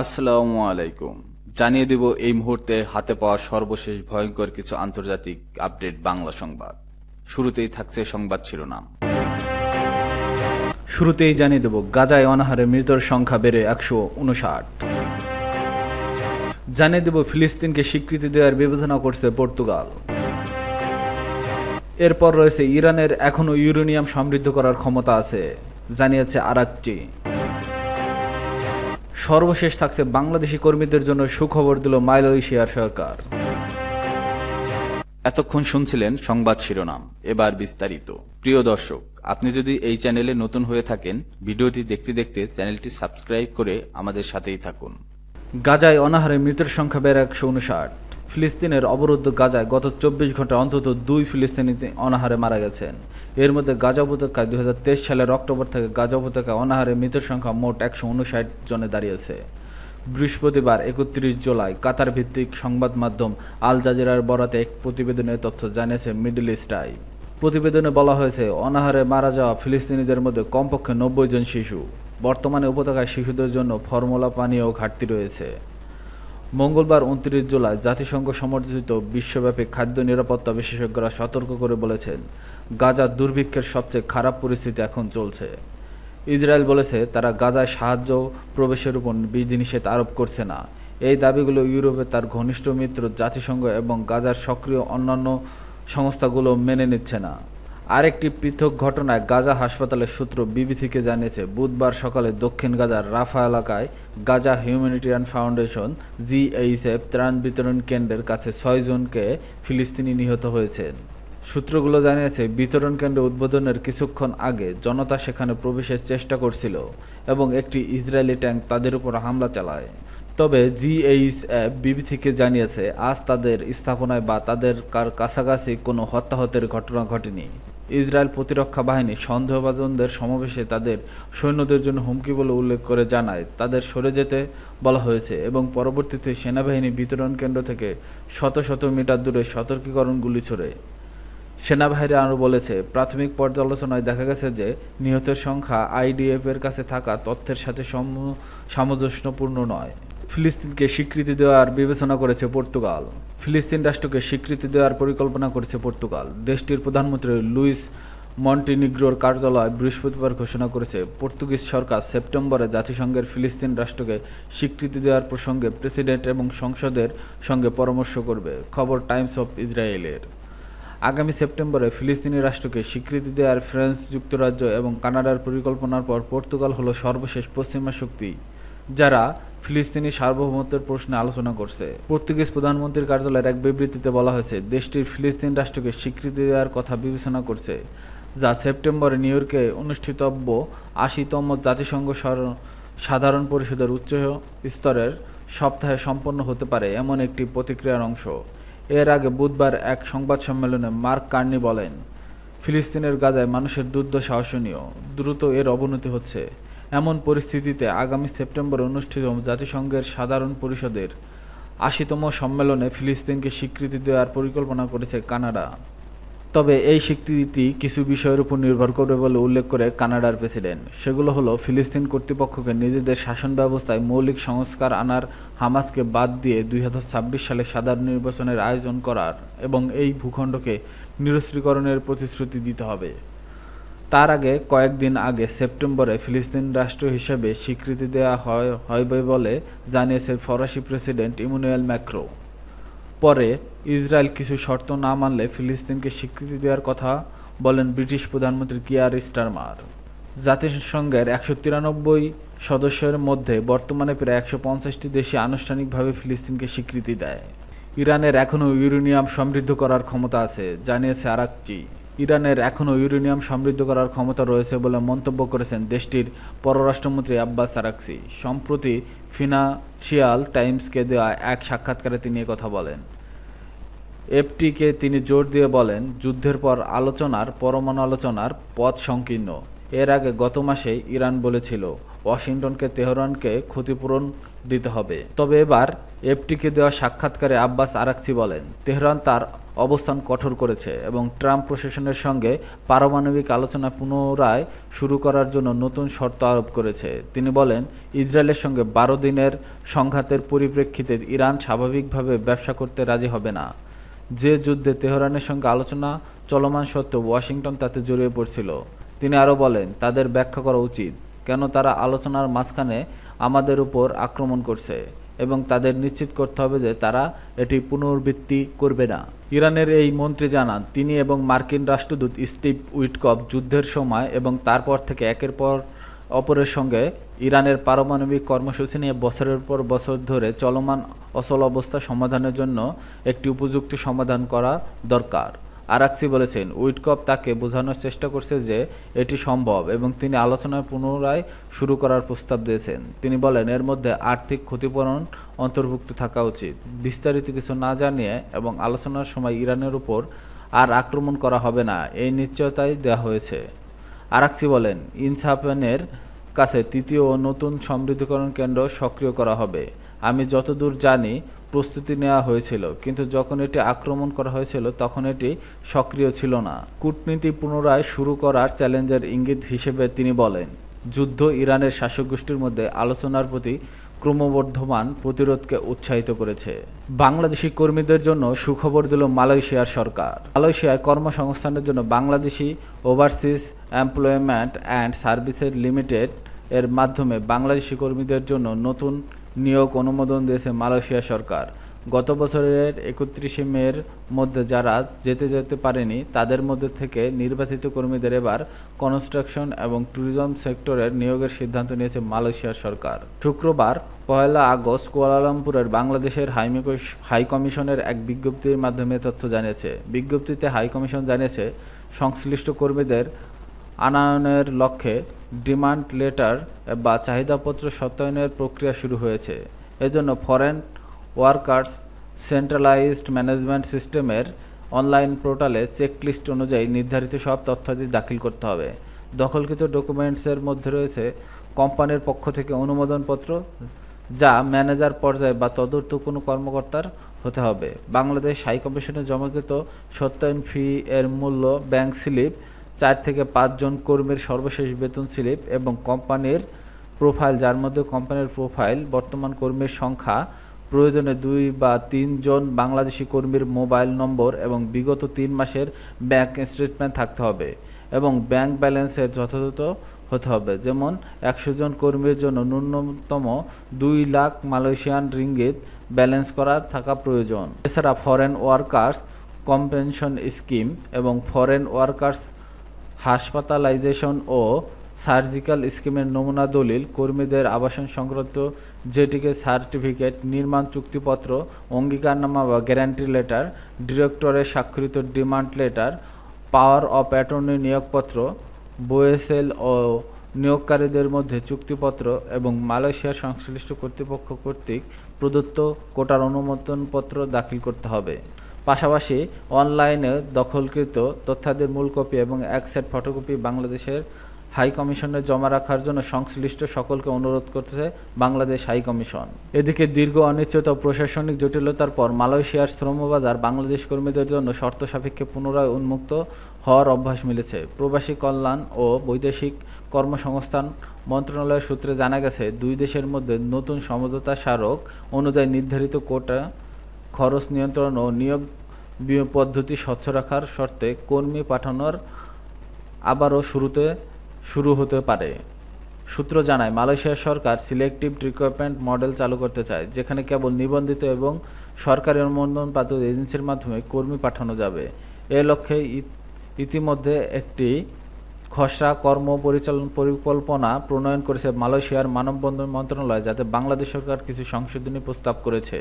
আসসালামু আলাইকুম। জানিয়ে দেব এই মুহূর্তে হাতে পাওয়া সর্বশেষ ভয়ঙ্কর কিছু আন্তর্জাতিক আপডেট বাংলা সংবাদ। শুরুতেই থাকছে সংবাদ শিরোনাম। শুরুতেই জানিয়ে দেব, গাজায় অনাহারে মৃতের সংখ্যা বেড়ে একশো উনষাট। জানিয়ে দেব, ফিলিস্তিনকে স্বীকৃতি দেওয়ার বিবেচনা করছে পর্তুগাল। এরপর রয়েছে ইরানের এখনও ইউরেনিয়াম সমৃদ্ধ করার ক্ষমতা আছে, জানিয়েছে আরাকচি। সর্বশেষ থাকছে বাংলাদেশি কর্মীদের জন্য সুখবর দিল মালয়েশিয়ার সরকার। এতক্ষণ শুনছিলেন সংবাদ শিরোনাম, এবার বিস্তারিত। প্রিয় দর্শক, আপনি যদি এই চ্যানেলে নতুন হয়ে থাকেন, ভিডিওটি দেখতে দেখতে চ্যানেলটি সাবস্ক্রাইব করে আমাদের সাথেই থাকুন। গাজায় অনাহারে মৃতের সংখ্যা বেড়ে একশো উনষাট ফিলিস্তিনের অবরুদ্ধ গাজায় গত চব্বিশ ঘণ্টা অন্তত দুই ফিলিস্তিনি অনাহারে মারা গেছেন। এর মধ্যে গাজা উপত্যকায় তেইশ সালের অক্টোবর থেকে গাজা উপত্যকায় অনাহারে মৃতের সংখ্যা মোট একশো উনষাট জনে দাঁড়িয়েছে। বৃহস্পতিবার একত্রিশ জুলাই কাতার ভিত্তিক সংবাদ মাধ্যম আল জাজিরার বরাতে এক প্রতিবেদনে তথ্য জানিয়েছে মিডল ইস্ট আই প্রতিবেদনে বলা হয়েছে, অনাহারে মারা যাওয়া ফিলিস্তিনিদের মধ্যে কমপক্ষে নব্বই জন শিশু। বর্তমানে উপত্যকায় শিশুদের জন্য ফর্মুলা, পানীয় ঘাটতি রয়েছে। মঙ্গলবার উনত্রিশ জুলাই জাতিসংঘ সমর্থিত বিশ্বব্যাপী খাদ্য নিরাপত্তা বিশেষজ্ঞরা সতর্ক করে বলেছেন গাজার দুর্ভিক্ষের সবচেয়ে খারাপ পরিস্থিতি এখন চলছে। ইসরায়েল বলেছে তারা গাজায় সাহায্য প্রবেশের উপর বিধিনিষেধ আরোপ করছে না। এই দাবিগুলো ইউরোপে তার ঘনিষ্ঠ মিত্র জাতিসংঘ এবং গাজার সক্রিয় অন্যান্য সংস্থাগুলো মেনে নিচ্ছে না। আরেকটি পৃথক ঘটনায় গাজা হাসপাতালের সূত্র বিবিসিকে জানিয়েছে, বুধবার সকালে দক্ষিণ গাজার রাফা এলাকায় গাজা হিউম্যানিটেরিয়ান ফাউন্ডেশন জিএইচএফ ত্রাণ বিতরণ কেন্দ্রের কাছে ছয়জনকে ফিলিস্তিনি নিহত হয়েছেন সূত্রগুলো জানিয়েছে, বিতরণ কেন্দ্র উদ্বোধনের কিছুক্ষণ আগে জনতা সেখানে প্রবেশের চেষ্টা করছিল এবং একটি ইসরায়েলি ট্যাঙ্ক তাদের উপর হামলা চালায়। তবে জিএইচএফ বিবিসিকে জানিয়েছে, আজ তাদের স্থাপনায় বা তাদের কার কাছাকাছি কোনো হত্যাহতের ঘটনা ঘটেনি। ইসরায়েল প্রতিরক্ষা বাহিনী সন্দেহভাজনদের সমাবেশে তাদের সৈন্যদের জন্য হুমকি বলে উল্লেখ করে জানায়। তাদের সরে যেতে বলা হয়েছে এবং পরবর্তীতে সেনাবাহিনী বিতরণ কেন্দ্র থেকে শত শত মিটার দূরে সতর্কীকরণ গুলি ছোড়ে। সেনাবাহিনী আরও বলেছে, প্রাথমিক পর্যালোচনায় দেখা গেছে যে নিহতের সংখ্যা আইডিএফ এর কাছে থাকা তথ্যের সাথে সম- সামঞ্জস্যপূর্ণ নয়। ফিলিস্তিনকে স্বীকৃতি দেওয়ার বিবেচনা করেছে পর্তুগাল। ফিলিস্তিন রাষ্ট্রকে স্বীকৃতি দেওয়ার পরিকল্পনা করেছে পর্তুগাল। দেশটির প্রধানমন্ত্রী লুইস মন্টিনিগ্রোর কার্যালয় বৃহস্পতিবার ঘোষণা করেছে, পর্তুগিজ সরকার সেপ্টেম্বরে জাতিসংঘের ফিলিস্তিন রাষ্ট্রকে স্বীকৃতি দেওয়ার প্রসঙ্গে প্রেসিডেন্ট এবং সংসদের সঙ্গে পরামর্শ করবে, খবর টাইমস অফ ইসরায়েলের। আগামী সেপ্টেম্বরে ফিলিস্তিনি রাষ্ট্রকে স্বীকৃতি দেওয়ার ফ্রান্স যুক্তরাজ্য এবং কানাডার পরিকল্পনার পর পর্তুগাল হলো সর্বশেষ পশ্চিমা শক্তি, যারা ফিলিস্তিনি সার্বভৌমত্বের প্রশ্নে আলোচনা করছে। পর্তুগিজ প্রধানমন্ত্রীর কার্যালয়ের এক বিবৃতিতে বলা হয়েছে, দেশটির ফিলিস্তিন রাষ্ট্রকে স্বীকৃতি দেওয়ার কথা বিবেচনা করছে, যা সেপ্টেম্বরে নিউ ইয়র্কে অনুষ্ঠিতব্য আশিতম জাতিসংঘ সাধারণ পরিষদের উচ্চ স্তরের সপ্তাহে সম্পন্ন হতে পারে এমন একটি প্রতিক্রিয়ার অংশ। এর আগে বুধবার এক সংবাদ সম্মেলনে মার্ক কার্নি বলেন, ফিলিস্তিনের গাজায় মানুষের দুর্দশা অসহনীয়, দ্রুত এর অবনতি হচ্ছে। এমন পরিস্থিতিতে আগামী সেপ্টেম্বরে অনুষ্ঠিত জাতিসংঘের সাধারণ পরিষদের আশিতম সম্মেলনে ফিলিস্তিনকে স্বীকৃতি দেওয়ার পরিকল্পনা করেছে কানাডা। তবে এই স্বীকৃতি কিছু বিষয়ের উপর নির্ভর করবে বলে উল্লেখ করে কানাডার প্রেসিডেন্ট। সেগুলো হলো, ফিলিস্তিন কর্তৃপক্ষকে নিজেদের শাসন ব্যবস্থায় মৌলিক সংস্কার আনার হামাসকে বাদ দিয়ে দুই হাজার ছাব্বিশ সালে সাধারণ নির্বাচনের আয়োজন করার এবং এই ভূখণ্ডকে নিরস্ত্রীকরণের প্রতিশ্রুতি দিতে হবে। তার আগে কয়েকদিন আগে সেপ্টেম্বরে ফিলিস্তিন রাষ্ট্র হিসেবে স্বীকৃতি দেওয়া হয় হবে বলে জানিয়েছে ফরাসি প্রেসিডেন্ট ইমুনুয়েল ম্যাক্রো। পরে ইসরায়েল কিছু শর্ত না মানলে ফিলিস্তিনকে স্বীকৃতি দেওয়ার কথা বলেন ব্রিটিশ প্রধানমন্ত্রী কিয়ার স্টারমার। জাতিসংঘের একশো তিরানব্বই সদস্যের মধ্যে বর্তমানে প্রায় একশো পঞ্চাশটি দেশে আনুষ্ঠানিকভাবে ফিলিস্তিনকে স্বীকৃতি দেয়। ইরানের এখনও ইউরেনিয়াম সমৃদ্ধ করার ক্ষমতা আছে, জানিয়েছে আরাকচি। ইরানের এখনও ইউরেনিয়াম সমৃদ্ধ করার ক্ষমতা রয়েছে বলে মন্তব্য করেছেন দেশটির পররাষ্ট্রমন্ত্রী আব্বাস আরাকসি সম্প্রতি ফিনান্সিয়াল টাইমসকে দেওয়া এক সাক্ষাৎকারে তিনি কথা বলেন। এফটিকে তিনি জোর দিয়ে বলেন, যুদ্ধের পর আলোচনার পরমাণু আলোচনার পথ সংকীর্ণ। এর আগে গত মাসে ইরান বলেছিল, ওয়াশিংটনকে তেহরানকে ক্ষতিপূরণ দিতে হবে। তবে এবার এফটিকে দেওয়া সাক্ষাৎকারে আব্বাস আরাকচি বলেন, তেহরান তার অবস্থান কঠোর করেছে এবং ট্রাম্প প্রশাসনের সঙ্গে পারমাণবিক আলোচনা পুনরায় শুরু করার জন্য নতুন শর্ত আরোপ করেছে। তিনি বলেন, ইসরায়েলের সঙ্গে বারো দিনের সংঘাতের পরিপ্রেক্ষিতে ইরান স্বাভাবিকভাবে ব্যবসা করতে রাজি হবে না। যে যুদ্ধে তেহরানের সঙ্গে আলোচনা চলমান সত্ত্বেও ওয়াশিংটন তাতে জড়িয়ে পড়ছিল। তিনি আরও বলেন, তাদের ব্যাখ্যা করা উচিত, কেন তারা আলোচনার মাঝখানে আমাদের উপর আক্রমণ করছে। এবং তাদের নিশ্চিত করতে হবে যে তারা এটি পুনরাবৃত্তি করবে না। ইরানের এই মন্ত্রী জানান, তিনি এবং মার্কিন রাষ্ট্রদূত স্টিভ উইটকপ যুদ্ধের সময় এবং তারপর থেকে একের পর অপরের সঙ্গে ইরানের পারমাণবিক কর্মসূচি নিয়ে বছরের পর বছর ধরে চলমান অচল অবস্থা সমাধানের জন্য একটি উপযুক্ত সমাধান করা দরকার। আরাকসি বলেছেন, উইটকপ তাকে বোঝানোর চেষ্টা করছে যে এটি সম্ভব এবং তিনি আলোচনায় পুনরায় শুরু করার প্রস্তাব দিয়েছেন। তিনি বলেন, এর মধ্যে আর্থিক ক্ষতিপূরণ অন্তর্ভুক্ত থাকা উচিত। বিস্তারিত কিছু না জানিয়ে এবং আলোচনার সময় ইরানের উপর আর আক্রমণ করা হবে না, এই নিশ্চয়তাই দেওয়া হয়েছে। আরাকসি বলেন, ইনসাফেনের কাছে তৃতীয় নতুন সমৃদ্ধিকরণ কেন্দ্র সক্রিয় করা হবে। আমি যতদূর জানি প্রস্তুতি নেওয়া হয়েছিল, কিন্তু যখন এটি আক্রমণ করা হয়েছিল তখন এটি সক্রিয় ছিল না। কূটনীতি পুনরায় শুরু করার চ্যালেঞ্জের ইঙ্গিত হিসেবে তিনি বলেন, যুদ্ধ ইরানের শাসক গোষ্ঠীর মধ্যে আলোচনার প্রতি ক্রমবর্ধমান প্রতিরোধকে উৎসাহিত করেছে। বাংলাদেশি কর্মীদের জন্য সুখবর দিল মালয়েশিয়ার সরকার। মালয়েশিয়ায় কর্মসংস্থানের জন্য Bangladeshi overseas employment and services limited এর মাধ্যমে বাংলাদেশি কর্মীদের জন্য নতুন নিয়োগ অনুমোদন দিয়েছে মালয়েশিয়া সরকার। গত বছরের একত্রিশে মের মধ্যে যারা যেতে যেতে পারেনি, তাদের মধ্যে থেকে নির্বাচিত কর্মীদের এবার কনস্ট্রাকশন এবং ট্যুরিজম সেক্টরের নিয়োগের সিদ্ধান্ত নিয়েছে মালয়েশিয়ার সরকার। শুক্রবার পয়লা আগস্ট, কুয়ালালামপুরের বাংলাদেশের হাইকমিশনের এক বিজ্ঞপ্তির মাধ্যমে তথ্য জানিয়েছে। বিজ্ঞপ্তিতে হাইকমিশন জানিয়েছে, সংশ্লিষ্ট কর্মীদের আনয়নের লক্ষ্যে ডিমান্ড লেটার বা চাহিদাপত্র সত্যায়নের প্রক্রিয়া শুরু হয়েছে। এজন্য ফরেন ওয়ার্কার্স সেন্ট্রালাইজড ম্যানেজমেন্ট সিস্টেমের অনলাইন পোর্টালে চেকলিস্ট অনুযায়ী নির্ধারিত সব তথ্যাদি দাখিল করতে হবে। দখলকৃত ডকুমেন্টসের মধ্যে রয়েছে কোম্পানির পক্ষ থেকে অনুমোদনপত্র, যা ম্যানেজার পর্যায়ে বা তদর্থ কোনো কর্মকর্তার হতে হবে। বাংলাদেশ হাই কমিশনে জমাকৃত সত্যায়ন ফি এর মূল্য ব্যাংক স্লিপ চার থেকে পাঁচজন কর্মীর সর্বশেষ বেতন স্লিপ এবং কোম্পানির প্রোফাইল, যার মধ্যে কোম্পানির প্রোফাইল, বর্তমান কর্মীর সংখ্যা, প্রয়োজনে দুই বা তিনজন বাংলাদেশি কর্মীর মোবাইল নম্বর এবং বিগত তিন মাসের ব্যাংক স্টেটমেন্ট থাকতে হবে এবং ব্যাংক ব্যালেন্সের যথাযথ হতে হবে। যেমন, একশো জন কর্মীর জন্য ন্যূনতম দুই লাখ মালয়েশিয়ান রিঙ্গিত ব্যালেন্স করা থাকা প্রয়োজন। এছাড়া ফরেন ওয়ার্কার্স কম্পেনশন স্কিম এবং ফরেন ওয়ার্কার্স হাসপাতালাইজেশন ও সার্জিক্যাল স্কিমের নমুনা দলিল কর্মীদের আবাসন সংক্রান্ত যেটিকে সার্টিফিকেট, নির্মাণ চুক্তিপত্র, অঙ্গীকারনামা বা গ্যারান্টি লেটার, ডিরেক্টরের স্বাক্ষরিত demand letter, power of attorney নিয়োগপত্র BOESL ও নিয়োগকারীদের মধ্যে চুক্তিপত্র এবং মালয়েশিয়ার সংশ্লিষ্ট কর্তৃপক্ষ কর্তৃক প্রদত্ত কোটার অনুমোদনপত্র দাখিল করতে হবে। পাশাপাশি অনলাইনে দখলকৃত তথ্যাদির মূল কপি এবং এক সেট ফটোকপি বাংলাদেশের হাই কমিশনে জমা রাখার জন্য সংশ্লিষ্ট সকলকে অনুরোধ করতেছে বাংলাদেশ হাই কমিশন। এদিকে দীর্ঘ অনিশ্চিত ও প্রশাসনিক জটিলতার পর মালয়েশিয়ার শ্রমবাজার বাংলাদেশ কর্মীদের জন্য শর্ত সাপেক্ষে পুনরায় উন্মুক্ত হওয়ার অভ্যাস মিলেছে। প্রবাসী কল্যাণ ও বৈদেশিক কর্মসংস্থান মন্ত্রণালয়ের সূত্রে জানা গেছে, দুই দেশের মধ্যে নতুন সমঝোতা স্মারক অনুযায়ী নির্ধারিত কোটা খরচ নিয়ন্ত্রণ ও নিয়োগ পদ্ধতি স্বচ্ছ রাখার শর্তে কর্মী পাঠানোর আবারও শুরুতে শুরু হতে পারে। সূত্র জানায়, মালয়েশিয়া সরকার সিলেক্টিভ রিক্রুটমেন্ট মডেল চালু করতে চায়, যেখানে কেবল নিবন্ধিত এবং সরকারি অনুমোদনপ্রাপ্ত এজেন্সির মাধ্যমে কর্মী পাঠানো যাবে। এ লক্ষ্যে ইতিমধ্যে একটি খসড়া কর্ম পরিচালন পরিকল্পনা প্রণয়ন করেছে মালয়েশিয়ার মানববন্ধন মন্ত্রণালয়, যাতে বাংলাদেশ সরকার কিছু সংশোধনী প্রস্তাব করেছে।